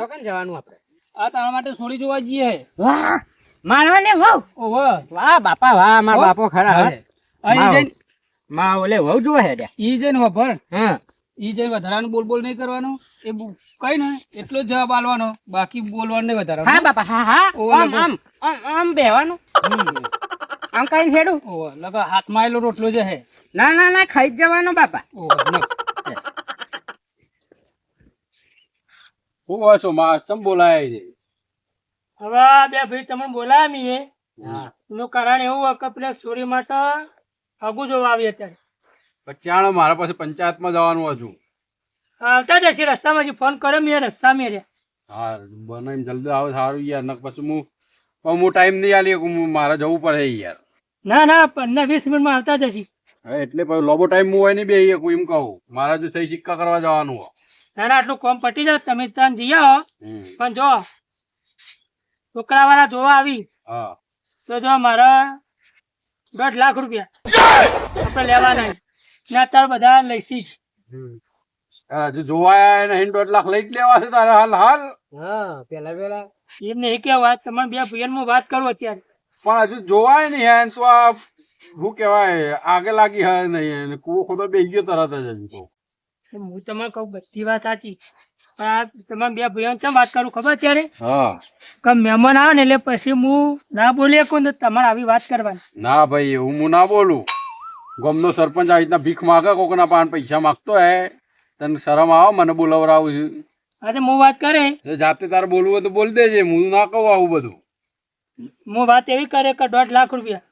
ચોકન જવાનું આપણે. આ તારા માટે સોળી જોવા જઈએ. વાહ! મારવા ને વહુ! ઓહો. વાહ બાપા વાહ મારા બાપો ખરા હે. અહીં જઈને માં ઓલે વહુ જોવે હે. ઈ જઈને વભર હા. ઈ જઈને વધારાનું બોલ બોલ નહીં કરવાનો. એ કઈ ને એટલો જ જવાબ આલવાનો બાકી બોલવાનું નહીં વધારે હા બાપા હા હા. આમ આમ આમ બેવાનું આમ કઈ હેડું. ઓહો લગા હાથમાં આયેલો રોટલો જે હે. ના ના ના ખાઈ જવાનો બાપા. ઓહો હોય છો માં ચમ બોલાય છે? હવે બે ભાઈ તમને હા. એનું કારણ એવું કે પેલા ચોરી માટે આગુ જોવા આવી અત્યારે. પચાણ મારા પાસે પંચાયતમાં જવાનું હતું. આવતા જશે રસ્તામાં હજી ફોન કર્યો મેં રસ્તા મેં રહ્યા. હા બને જલ્દી આવો સારું યાર નક પછી હું પણ હું ટાઈમ નહીં આલી હું મારે જવું પડે યાર. ના ના પંદર વીસ મિનિટમાં આવતા જશે. એટલે લોબો ટાઈમ હું હોય નહીં બે એમ કહું. મારા જો સહી સિક્કા કરવા જવાનું હોય. ના ના આટલું કોમ પટી જાવ તમે ત્રણ જઈ આવો. પણ જો છોકરા વાળા જોવા આવી તો જો મારા દોઢ લાખ રૂપિયા આપણે લેવાના ના તાર બધા લઈશી હજુ જોવાયા નહીં દોઢ લાખ લઈ જ લેવા છે તારે હાલ હાલ. હા પેલા પેલા. એમને એ કેવું વાત તમારે બે ભાઈ હું વાત કરું અત્યારે. પણ હજુ જોવાય નહીં હેન તો આ શું કેવાય આગે લાગી હે નહીં કૂવો ખોદો બેસી ગયો તરત જ હજુ તો તો. હું તમને કહું બધી વાત સાચી. પણ આ તમારે બે ભાઈઓ કેમ વાત કરું ખબર અત્યારે? હા. કે મહેમાન આવે ને એટલે પછી હું ના બોલી શકું ને તમારે આવી વાત કરવાની. ના ભાઈ હું હું ના બોલું. ગમનો સરપંચ આવી રીતના ભીખ માગે કોકના પાન પૈસા માગતો હે. તને શરમ આવે મને બોલાવરાવું છે. આજે હું વાત કરે. જાતે તારે બોલવું હોય તો બોલ દેજે હું ના કહું આવું બધું. હું વાત એવી કરે કે દોઢ લાખ રૂપિયા.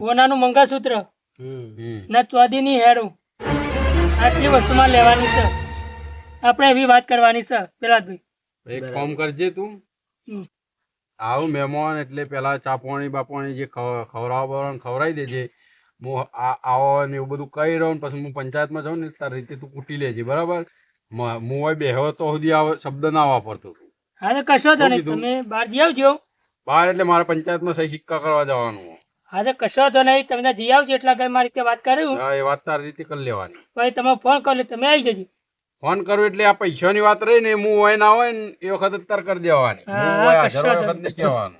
ઓનાનું મંગળસૂત્ર. હમ. ને ચોદીની હેરું. આટલી વસ્તુમાં લેવાની છે. આપણે એવી વાત કરવાની છે પેલા એક કામ કરજે તું. આવું મહેમાન એટલે પેલા ચા પાણી બાપાણી જે ખવ- ખવડાવવાનું ખવડાવી દેજે. હું આવો ને એવું બધું કહી રહ્યો ને પછી હું પંચાયતમાં જાઉં ને તારી રીતે તું કૂટી લેજે બરાબર? હું હોય બેહો તો સુધી આવો શબ્દ ના વાપરતો તું. હા તો કશો તો નહીં. તમે બહાર જઈ આવજો. બહાર એટલે મારા પંચાયતમાં સહી સિક્કા કરવા જવાનું. હા તો કશો તો નહીં. તમને જઈ આવજો એટલા ઘર મારી રીતે વાત કરું હા. એ વાત તારી રીતે કરી લેવાની. ભાઈ તમે ફોન કરો તમે આવી જજો. ફોન કરું એટલે આ પૈસાની વાત રહી ને હું હોય ના હોય ને એ વખત જ કરી દેવાની. હા, હું હોય હોય વખત કહેવાનું.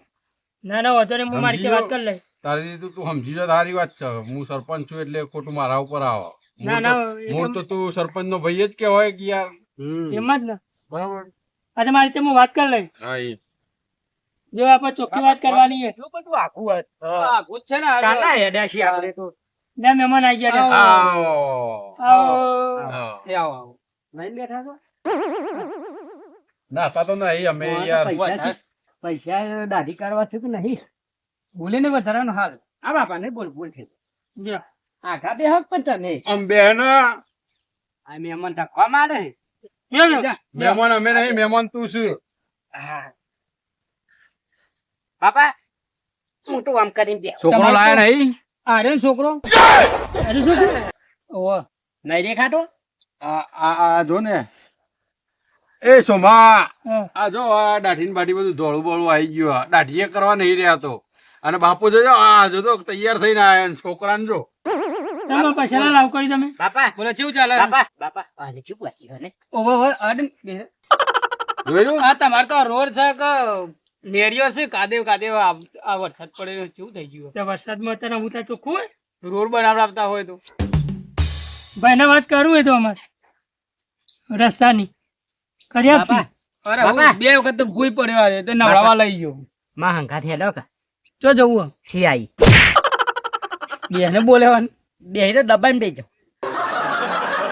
ના ના વધુ હું મારી રીતે વાત કરી લઈ તારી રીતે તું સમજી જો તારી વાત છે. હું સરપંચ છું એટલે ખોટું મારા ઉપર આવો. ના ના તો- મૂળ તો- તો સરપંચ નો ભાઈ જ કહેવાય કે યાર. એમ જ ને. બરાબર. આજે મારી રીતે હું વાત કરી લઈ હા એ જો આપણે ચોખ્ખી વાત કરવાની છે. એટલું બધું આખું હોય. આખું છે ને આ ચાલના હેડ્યા છીએ આપણે તો. ને મહેમાન આવી ગયા આવો. આવો. આવો. એ આવો આવો. લઈને બેઠા છો? નાતા તો નહીં અમે યાર. પૈસા દાઢી કરવા છે કે નહીં. બોલે ને વધારાનો હાલ. આ બાપા ને બોલ બોલ છે. જો. આઘા બે હક પણ તને. આમ બેન આ મહેમાન ધક્કા મારે. જો ને. મહેમાન અમે નહીં મહેમાન તું છું. હા. બાપા મોટું આમ કરીને દે છોકરો લાયા નહીં? આ છોકરો. અરે છોકરો? નહીં દેખાતો? આ આ આ જો ને. એ સોમા આ જો આ દાઢી ને બાઢી બધું ધોળું બોળું આવી ગયું દાઢીએ કરવા નહીં રહ્યા તો. અને બાપુ જોજો આ જો તો તૈયાર થઈને આયા ને છોકરાને જો. તમે પૈસા લાવ કરી તમે. બાપા. બોલે કેવું ચાલે? બાપા બાપા આને ચૂપ વાંચી હને ઓહો ઓહો આ ને બે- જોયું? આ તમારે તો રોડ છે કે નેડિયો છે કાદેવ કાદેવ આ વરસાદ પડે શું થઈ ગયું તે વરસાદમાં અત્યારે હું ત્યાં ચોખ્ખું હોય? રોડ બનાવડાવતા હોય તો. ભાઈને વાત કરવું હોય તો અમારે. રસ્તાની. કરી આપશી. અરે હું બે વખત તો ભૂઈ પડ્યો આજે તો નવડાવા લઈ ગયો. માં હંગાથી હેડો કા. ચો જવું છી આઈ. બેને બોલેવાનું. બે તો દબાઈને બેજો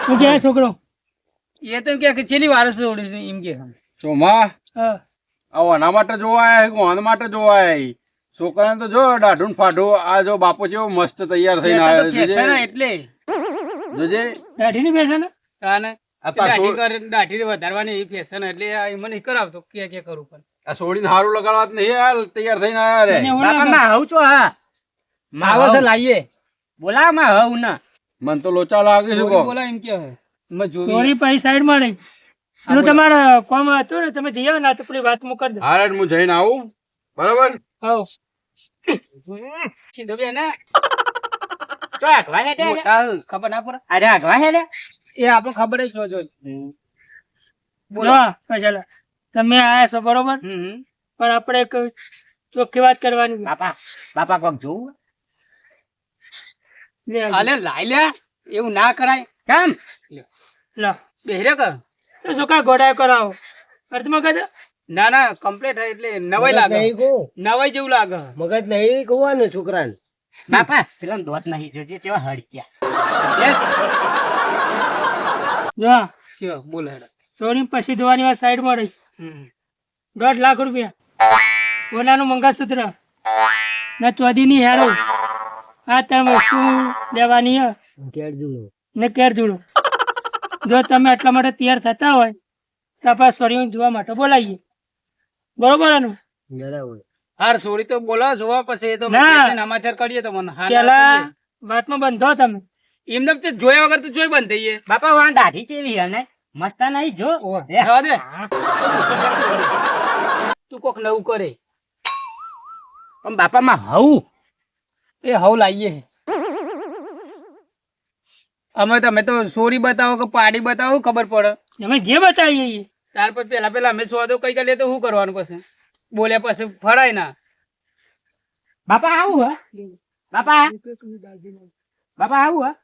હું ક્યાં છોકરો? એ તો એમ કે છેલ્લી વારસ એમ કે. ચોમા હા. આ આના માટે જોવા આયા કે માટે જોવા આયા છોકરાને તો જો દાઢું ફાઢું આ જો બાપુ જેવો મસ્ત તૈયાર થઈને આવ્યો છે. એટલે. જોજે. દાઢીની બેસે ને તાને દાઢી દાઢી વધારવાની ફેશન એટલે મને કરાવતો કે કે કરું પણ. આ છોડીને હારું લગાડવા નહીં હાલ તૈયાર થઈને આયા રે. બાપા માં હવ છો હા? માં છે હવ. લાવીએ માં હવ ના. મન તો લોચા લાગે છે બોલા એમ કે નહીં. પેલું તમારે કોમ હતું ને તમે જઈ આવો ને તો પેલી વાત મૂકી દો હારે હું જઈને આવું. બરાબર? આવો. સીધો બે ને ચો આગવા હેડે. ખબર ના પડે? અરે આગવા હેડે એ આપણે ખબર જ જો બોલો. ચાલો. તમે આયા છો બરોબર? હમ પણ આપણે એક ચોખ્ખી વાત કરવાની બાપા બાપા કોક જોવું? લે. અલે લાઈ લે. એવું ના કરાય. કેમ? લો. બેહરે કર તો શું કા ગોડાયો કરાવો? અર્થમાં કહેજો ના ના કમ્પ્લીટ એટલે નવાઈ લાગે. નવાઈ જેવું લાગે. મગજ નહીં કહેવાનું છોકરાને. બાપા પેલા દોત નહીં જોજે કેવા હડક્યા. જો કયો બોલ હેડ. સોની પછી ધોવાની વાત સાઈડમાં રહી. હમ. દોઢ લાખ રૂપિયા. સોનાનું મંગળસૂત્ર. ને ચોદીની હેરો. આ ત્રણ વસ્તુ લેવાની હે. કેળ જુઓ ને કેર જોડો. જો તમે એટલા માટે તૈયાર થતા હોય તો આપણા સોરીઓ જોવા માટે બોલાવીએ. બરોબર એનું બરાબર. હાર સોરી તો બોલો જોવા પછી એ તો સમાચાર કરીએ તો મને પેલા વાતમાં બંધો તમે. એમને તો જોયા વગર તો જોઈ બંધ થઈએ બાપા વાં દાઢી કેવી અને મસ્તા નહીં જો. દે. તું કોક નવું કરે. પણ બાપા માં હવું એ હવ લાવીએ અમે તમે તો સોરી બતાવો કે પાડી બતાવો ખબર પડે. અમે જે બતાવીએ. ત્યાર પછી પેલા પેલા અમે સોદો કઈ લે તો શું કરવાનું પછી? બોલ્યા પછી ફરાય ના. બાપા આવું હા? બાપા બાપા આવું હા?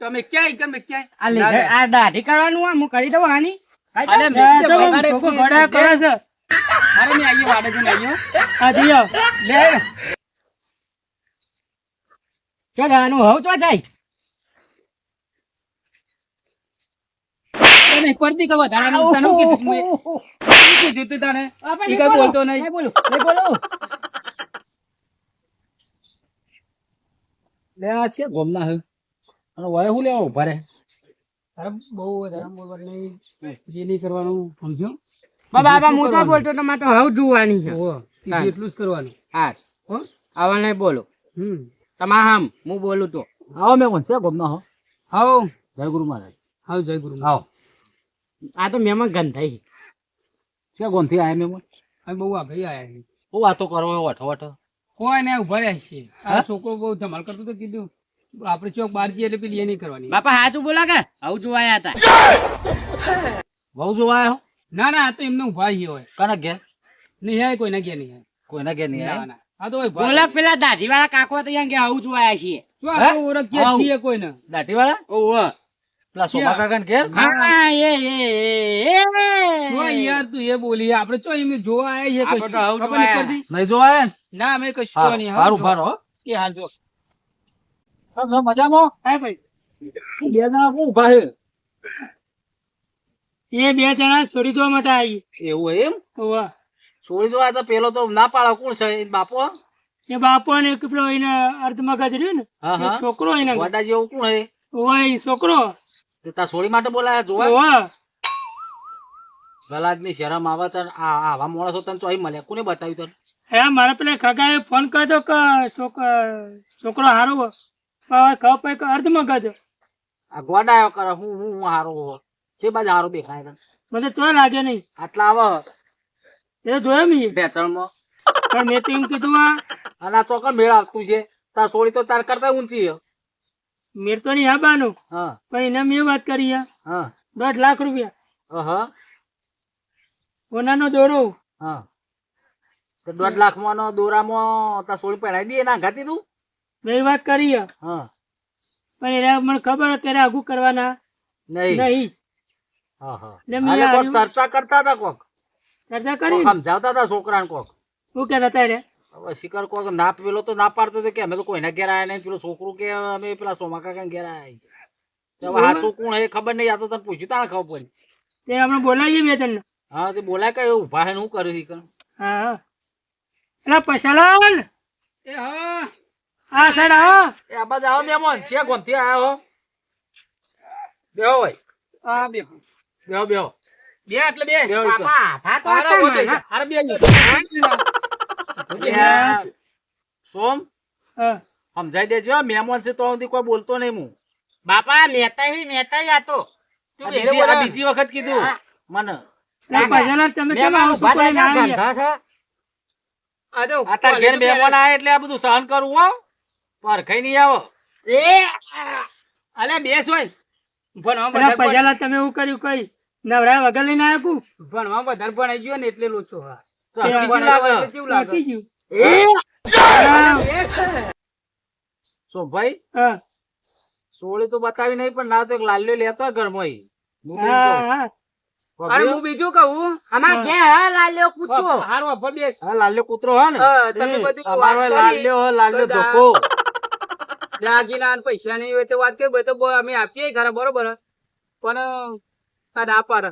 તમે ક્યાંય તમે ક્યાંય? આ આ દાઢી કરવાનું હું કરી દઉં આની. મેં કરે છે. અરે મેં વાડે જઈને આ લે. ચાલ આનું હવ તો જાય. નહીં કઈ બોલતો નહીં. નહીં બોલું, લે આ છે ગોમના હે. અને વય હું લેવા ઊભા રે? તારે બહુ વધારે બોલવાનું નહીં. જે નહીં કરવાનું સમજ્યો? બા બાપા હું તો. બોલતો તમારે તો હવ જોવાની છે. એટલું જ કરવાનું. હા. હો? આવા નહીં બોલો. હમ. તમારે આમ હું બોલું તો. આવો મેં કોણ છે ગોમના હો. હાઉ જય ગુરુ મહારાજ. હાઉ જય ગુરુ આવો. આ તો મેમાં ગંધાઈ છે ગોમથી આયા મેં આ બહુ આગળ આયા છીએ. હું વાતો કરવા વઠો વઠો. કોઈ ને ઊભા રહ્યા છે. આ છોકરો બહુ ધમાલ કરતો તો કીધું આપણે ચોક બહાર જઈએ એટલે પેલી એ નહીં કરવાની. બાપા સાચું બોલા કે? આવું જોવાયા હતા. બહુ જોવા આવ્યો ના ના આ તો એમને ઊભા હોય કના ઘેર? નહીં કોઈ કોઈના ગયા નહીં કોઈ કોઈના ઘેર નહીં ના ના. આ તો ઊભા બોલા પેલા દાઢી વાળા કાકો તો અહીંયા કે જોવાયા છીએ. શું આપણે ઓળખીએ છીએ કોઈને? દાઢી વાળા ઓહો પેલા સોમા કાકા ઘેર? હા. એ એ એ, શું એ યાર તું એ બોલી આપણે તો એમને જોવા આયા છીએ કશું. ખબર નહીં પડતી? નહીં જોવા આયા ના? અમે કશું નહીં હાઉ ભારો હાલ જો. મજામાં? હા ભાઈ. બે જણા કોણ ઊભા છે? એ બે જણા છોડી દેવા માટે આવી એવું એમ? ઓવા છોડી જોવા તો પેલો તો ના પાડો કોણ છે? બાપો? એ બાપો ને એક પેલો એને અર્ધ મગજ રહ્યો ને એક છોકરો એને વાડા જેવું કોણ હે ઓય છોકરો. તા છોડી માટે બોલાયા જોવા? ઓવા ગલાદની શરમ આવે તો આ આવા માણસો તને ચોઈ મળે. કોને બતાવ્યું તને? હે મારા પેલા ખગાએ ફોન કર્યો કે છોક- છોકરો હારો હો. કપ હવે ખબર પડી કે અર્ધમાં ગજ આ ગોડાયો કરે હું હું હારો છે બાજુ હારો દેખાય તને. મને તો લાગે નહીં. આટલા આવે. એ જોયો મેં ઢેચણમાં પણ મેં તો એમ કીધું આ અને આ ચોકર મેળ આવતું છે. તાર સોળી તો તાર કરતા ઊંચી મેર તો નહીં આબાનું હા. પણ એને મેં વાત કરી હા. દોઢ લાખ રૂપિયા. હા ઓનાનો દોરો. હા. તો દોઢ લાખમાં દોરામાં તાર સોળી પહેરાવી દે ના ઘાતી તું મેં વાત કરી હા. પણ એને મને ખબર હતી ત્યારે આગું કરવાના. નહીં. નહીં. હા હા ચર્ચા કરતા હતા કોક? ચર્ચા કરી સમજાવતા હતા છોકરાને કોક. શું કહેતા હતા એને? હવે શિકાર કોક ના પેલો તો ના પાડતો હતો કે અમે તો કોઈના ઘેર આવ્યા નહીં. પેલો છોકરું કે અમે પેલા સોમા કાકા ઘેર આવ્યા તો હવે સાચું કોણ હે ખબર નહીં. આ તો તને પૂછ્યું તાણે ખબર પડી. તે આપણે બોલાવીએ બે જણને હા તે બોલાય કઈ ઊભા હે હું કર્યું શિકાર હા. હા. એટલે પૈસાલાલ એ હા આવો એ છે બેહો ભાઈ. બેહો બેહો. બે એટલે બે. ભાત હો. અરે બે. સોમ સમજાઈ દેજો હો, મહેમાન છે તો સુધી કોઈ બોલતો નહીં હું બાપા હતો આ બીજી વખત કીધું. મને. તમે કેમ આવો છો કોઈ ના આ તાર ઘેર મહેમાન આયા એટલે આ બધું સહન કરવું હો. પરખાઈ નહીં આવો. એ અલે બેસ હોય. પણ પૈસાલાલ તમે એવું કર્યું કઈ? નવરા વગર લઈને આવ્યા કુ ભણવા વધારે ભણાઈ ગયો ને એટલે લોચો હા. કેવું લાગે કેવું લાગે? બાકી હા? સોળી તો બતાવી નહીં પણ ના તો એક લાલ્યો લેતો ઘરમાં હું હા. હા. અરે હું બીજું કહું? આમાં ઘેર હા લાલ્યો કૂતરો. હારું અભર બેસ હા લાલ્યો કૂતરો ને. તમે બધી અમારો લાલ્યો લાલ્યો ધોકો. દાગીના પૈસા ની હોય તો વાત કે તો અમે આપીએ ખરા બરોબર? પણ ના પાડે.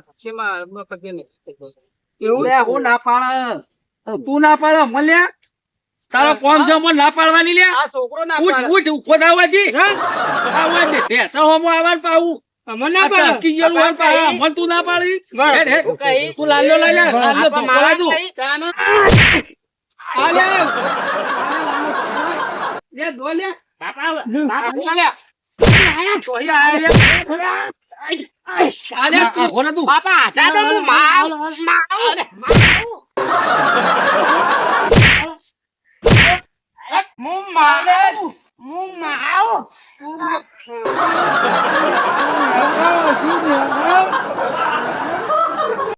હું ના પાડે. તું ના પાડે મને તારો કોમ છે મને ના પાડવાની લે. આ છોકરો ના પાડે. ઉઠ ઊભો થાવાથી આવા દે તે તો હમો આવવાનું પાવું અમને ના આ પાડો. ચાકી જેવું હોય મને તું ના પાડી. બરાબર. હેડ, હેડ. તું લાલ્યો લઈ લે. લાલ્યો તું બાપા લે, આ તું. ઘોડે તું બાપા હતા તો હું માવ. હું માવ. હું માવ.